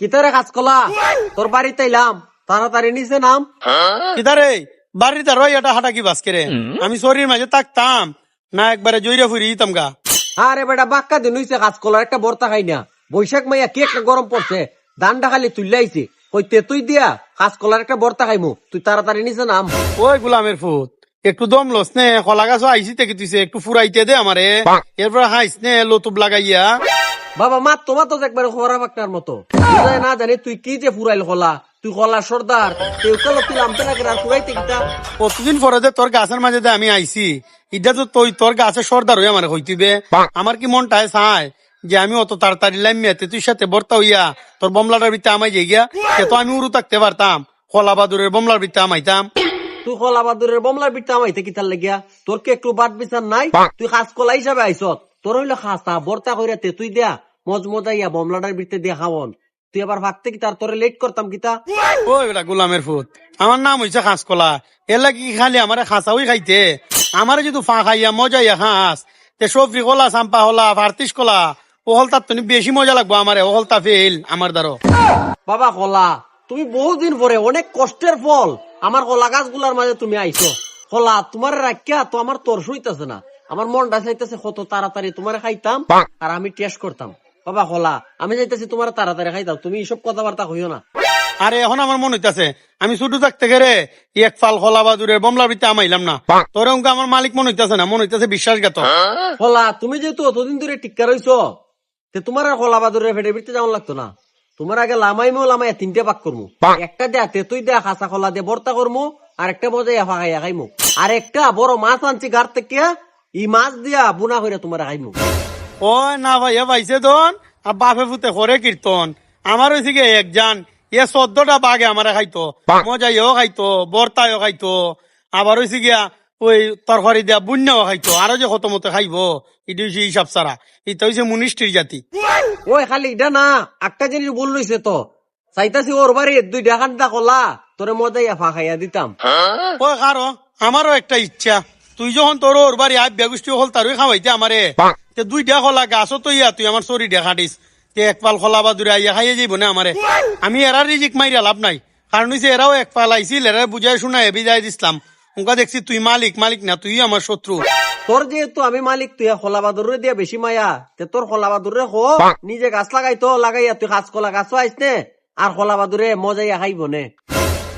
কিতারে কাজ কলা? তোর বাড়িতে এলাম তাড়াতাড়ি নিচে নাম। কিদারে বাড়িতে রই এটা হাঁটা কি বাস করে? আমি শরীর মাঝে থাকতাম না একবারে জইরা ফুরি দিতাম গা। আরে বেটা বাক্কা দিন হইছে কাজ কলার একটা বর্তা খাই না। বৈশাখ মাইয়া কি একটা গরম পড়ছে দানটা খালি তুললাইছে ওই তেতুই দিয়া কাজ কলার একটা বর্তা খাইমু তুই তাড়াতাড়ি নিচে নাম। ওই গোলামের ফুট একটু দম লস নে কলা গাছ আইসি থেকে তুইছে একটু ফুরাইতে দে আমারে। এরপর হাইস নে লতুব লাগাইয়া বাবা মা তোমার তো একবারে খবরা বাক্তার মতো। না জানি তুই কি যে ফুরাইল কলা তুই কলা সর্দার। তুই কালো তুই লামতে না আর ফুরাইতে কিতা? কতদিন পরে যে তোর গাছের মাঝে যে আমি আইছি ইটা তো তুই তোর গাছের সর্দার হয়ে আমার হইতিবে আমার কি মনটায় চায় যে আমি অত তাড়াতাড়ি লামিয়াতে তুই সাথে বর্তা হইয়া তোর বমলাটার ভিতরে আমাই যাই গিয়া সে তো আমি উড়ু থাকতে পারতাম। কলা বাদুরের বমলার ভিতরে আমাইতাম। তুই কলা বাদুরের বমলার বিটটা আমাইতে কিতার লাগিয়া? তোর কি একটু বাদ বিচার নাই? তুই খাস কলা হিসাবে আইসত। তোর হইল খাসা বর্তা কইরা তে তুই দিয়া। মজ মজাইয়া বমলাটার বিটতে দিয়া খাওয়ন তুই আবার ভাগতে কি তার তোরে লেট করতাম কিতা ওই বেটা গোলামের ফুট আমার নাম হইছে খাসকলা। এর লাগি কি খালি আমারে খাসাউই খাইতে? আমারে যদি ফা খাইয়া মজাইয়া খাস তে সবজি কলা চাম্পা হলা ভারতিস কলা ওহল তার তুমি বেশি মজা লাগবো আমারে ওহল তা ফেল আমার দ্বারা বাবা কলা তুমি বহুদিন পরে অনেক কষ্টের ফল। আমার কলা গাছগুলার মাঝে তুমি আইছো। কলা তোমার রাখিয়া তো আমার তোর সইতেছে না। আমার মনটা চাইতেছে কত তাড়াতাড়ি তোমার খাইতাম আর আমি টেস্ট করতাম। বাবা কলা আমি চাইতেছি তোমার তাড়াতাড়ি খাইতাম তুমি এইসব কথাবার্তা হইও না। আরে এখন আমার মনে হইতাছে আমি ছোট থাকতে গেলে এক ফাল খোলা বাদুরের বমলার ভিতরে আমাইলাম না। তোর অঙ্ক আমার মালিক মনে হইতাছে না মনে হইতাছে বিশ্বাসঘাত কলা তুমি যেহেতু অতদিন ধরে টিক্কা রইছো তে তোমার আর কলা বাদুরের ফেটে ফিরতে যাওয়ার লাগতো না। তোমার আগে লামাই মো লামাইয়া তিনটে পাক করমু। একটা দেয়া তেতুই দেয়া খাসা খোলা দিয়ে বর্তা করমু আর একটা মজাইয়া খাইয়া খাইমু। আর একটা বড় মাছ আনছি গার থেকে ই মাছ দিয়া বুনা করে তোমার খাইমু। ও না ভাইয়া পাইছে দন আর বাপে ফুতে করে কীর্তন। আমার হয়েছে কি একজান এ চোদ্দটা বাঘে আমারে খাইতো। মজাইও খাইতো বর্তায়ও খাইতো। আবার হয়েছে গিয়া ওই তরকারি দিয়া বুন্যাও খাইতো। আরও যে কত মতো খাইবো এটা হচ্ছে হিসাব সারা এটা হচ্ছে মুনিষ্টির জাতি। ওই খালি এটা না একটা জিনিস ভুল রইছে তো। চাইতাছি ওর বাড়ি দুই ডাকান দা কলা তোরে মজাইয়া ফাঁকাইয়া দিতাম। ওই কারও আমারও একটা ইচ্ছা। তুই যখন তোর ওর বাড়ি আই বেগুষ্টি হল তারই খাওয়াইতে আমারে। তে দুইটা খোলা গাছও তো ইয়া তুই আমার শরীর দেখা দিস তে এক পাল খোলা বা দূরে আইয়া খাইয়ে যাইব না আমারে আমি এরার রিজিক মাইরা লাভ নাই। কারণ হইছে এরাও এক পাল আইছিল এরা বুঝাই শুনাই বিদায় দিছিলাম উনকা দেখছি তুই মালিক মালিক না তুই আমার শত্রু তোর যেহেতু আমি মালিক তুই খোলা বাদুরে দিয়া বেশি মায়া। তে তোর খোলা বাদুরে খো নিজে গাছ লাগাইতো লাগাইয়া তুই কাজ কলা গাছও আইস নে? আর খোলা বাদুরে মজাইয়া খাইব নে?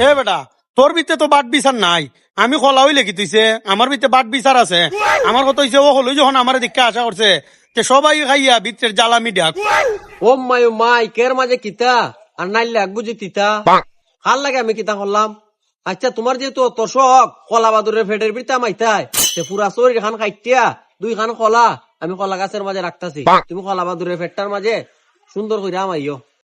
এ বেটা তোর ভিতরে তো বাট বিচার নাই। আমি খোলা হইলে কি তুইছে। আমার ভিতরে বাট বিচার আছে। আমার কথা হইছে ও হলো যখন আমার দিকে আশা করছে তে সবাই খাইয়া ভিতরের জ্বালামি ডাক ও মাই ও মাই কের মাঝে কিতা? আর নাইলে এক বুঝি তিতা? ভালো লাগে আমি কিতা করলাম? আচ্ছা তোমার যেহেতু তোর শখ কলা বাদুরের ফেটের বিরতে মাইতাই সে পুরা শরীর খান খাইতিয়া দুই খান কলা আমি কলা গাছের মাঝে রাখতাছি। তুমি কলা বাদুরের ফেটটার মাঝে সুন্দর করে আমাইও